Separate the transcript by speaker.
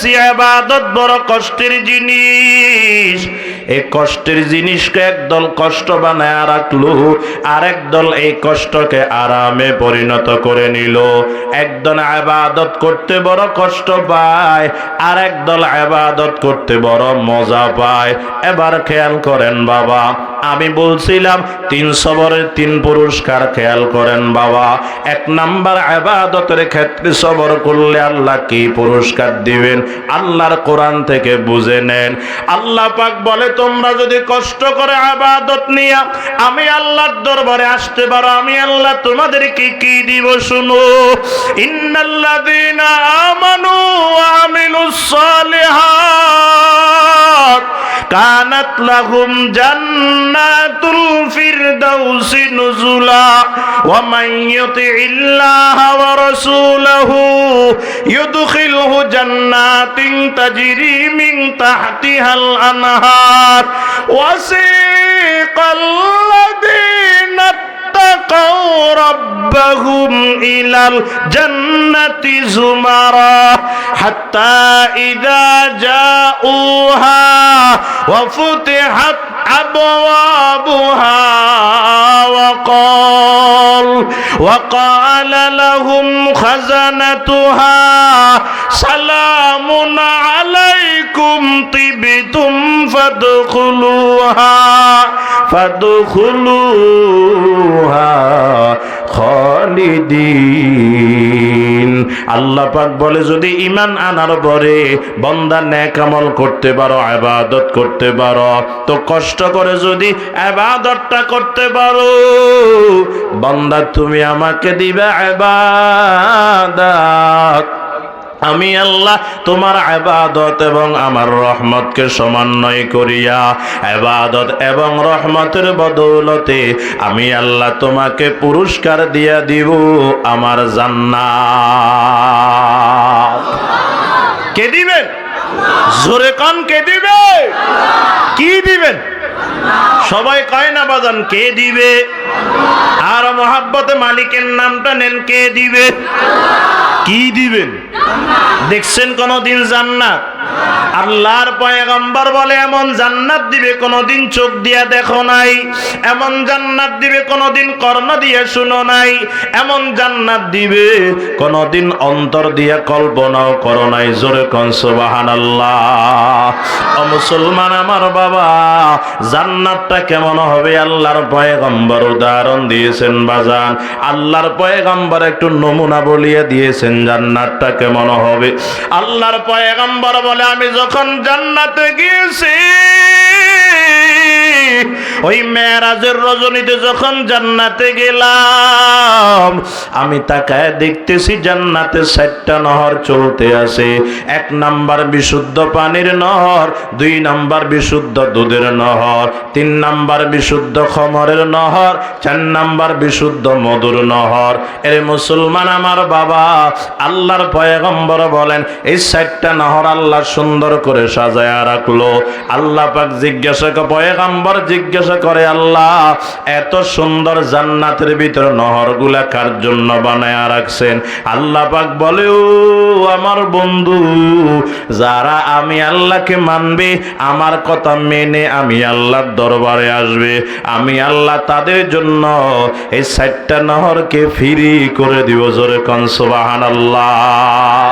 Speaker 1: বলতেছি আবাদত বড় কষ্টের জিনিস। এই কষ্টের জিনিসকে একদল কষ্ট বানায় রাখল আর একদল এই কষ্টকে আরামে পরিণত করে নিল। একদল আবাদত করতে বড় কষ্ট পায় আর একদল আবাদত করতে বড় মজা পায়। এবার খেয়াল করেন বাবা, আমি বলছিলাম তিন সবরের তিন পুরস্কার খেয়াল করেন বাবা। এক নাম্বার আবাদতের ক্ষেত্রে সবর করলে আল্লাহ কি পুরস্কার দিবেন? আল্লাহর কোরআন থেকে বুঝে নেন। আল্লাহ পাক বলে তোমরা যদি কষ্ট করে আবাদত নিয়া আমি আল্লাহর দরবারে আসতে পারো, আমি আল্লাহ তোমাদেরকে কি দিব শুনো? ইন্নাল্লাযীনা আমানু ওয়া কানাত লাহুম জান্নাতুল ফিরদাউস নুজুলা ওয়া মান ইল্লাহ ওয়া রাসূলহু ইউদখিলহু জান্নাতিন তাজরি মিন তাহতিহাল আনহার। ওয়া সিকাল্লাযী ربهم إلى الجنة زمرا حتى إذا جاءوها وفتحت أبوابها وقال وقال لهم خزنتها سلام عليكم طبتم فادخلوها فادخلوها খালিদিন। আল্লাহ পাক বলে, যদি ইমান আনার পরে বন্দা নেক আমল করতে পারো, আবাদত করতে পারো, তো কষ্ট করে যদি আবাদতটা করতে পারো, বন্দা তুমি আমাকে দিবে আবাদত। আমি আল্লাহ তোমার আবাদত এবং আমার রহমতকে সমন্বয় করিয়া আবাদত এবং রহমতের বদৌলতে আমি আল্লাহ তোমাকে পুরস্কার দিয়া দিব আমার জান্নাত। কে দিবেন? জোরে কন, কে দিবে? কি দিবেন? সবাই কয় না বাজান, কে দিবে? আর মহাব্বতে মালিকের নামটা নেন, কে দিবে? কি দিবেন? দেখছেন কোনদিন জান্নাত? আল্লাহর পয়গম্বর বলে, এমন জান্নাত দিবে কোনদিন চোখ দিয়া দেখো নাই, এমন জান্নাত দিবে কোনদিন কর্ণ দিয়া শুনো নাই, এমন জান্নাত দিবে কোনদিন অন্তর দিয়া কল্পনাও করো নাই। জোরে কন সুবহানাল্লাহ। ও মুসলমান আমার বাবা, জান্নাতটা কেমন হবে আল্লাহর পয়গম্বর উদাহরণ দিয়েছেন বাজান। আল্লাহর পয়গম্বর একটু নমুনা বলিয়ে দিয়েছেন, জান্নাতটা কেমন হবে। আল্লাহর পয়গম্বর বলে, আমি যখন জান্নাতে গিয়েছি ওই মেয়েরাজের রজনীতে যখন জান্নাতে গেলাম, আমি তাকায় দেখতেছি জান্নাতে ষাটটা নহর চলতে আছে। এক নাম্বার বিশুদ্ধ পানির নহর, দুই নাম্বার বিশুদ্ধ দুধের নহর, তিন নাম্বার বিশুদ্ধ খমরের নহর, চার নাম্বার বিশুদ্ধ মধুর নহর। এর মুসলমান আমার বাবা, আল্লাহর পয়গম্বর বলেন, এই ষাটটা নহর আল্লাহ সুন্দর করে সাজায়া রাখল। আল্লাহ পাক জিজ্ঞাসা করে পয়গম্বর জিজ্ঞাসা করে, আল্লাহ, এত সুন্দর জান্নাতের ভিতর নহরগুলা কার জন্য বানায়া রাখছেন? আল্লাহ পাক বলে, ও আমার বন্ধু, যারা আমি আল্লাহকে মানবে, আমার কথা মেনে আমি আল্লাহর দরবারে আসবে। আমি আল্লাহ তাদের জন্য এই ষাটটা নহরকে ফ্রি করে দিব। জোরে কনসবাহান আল্লাহ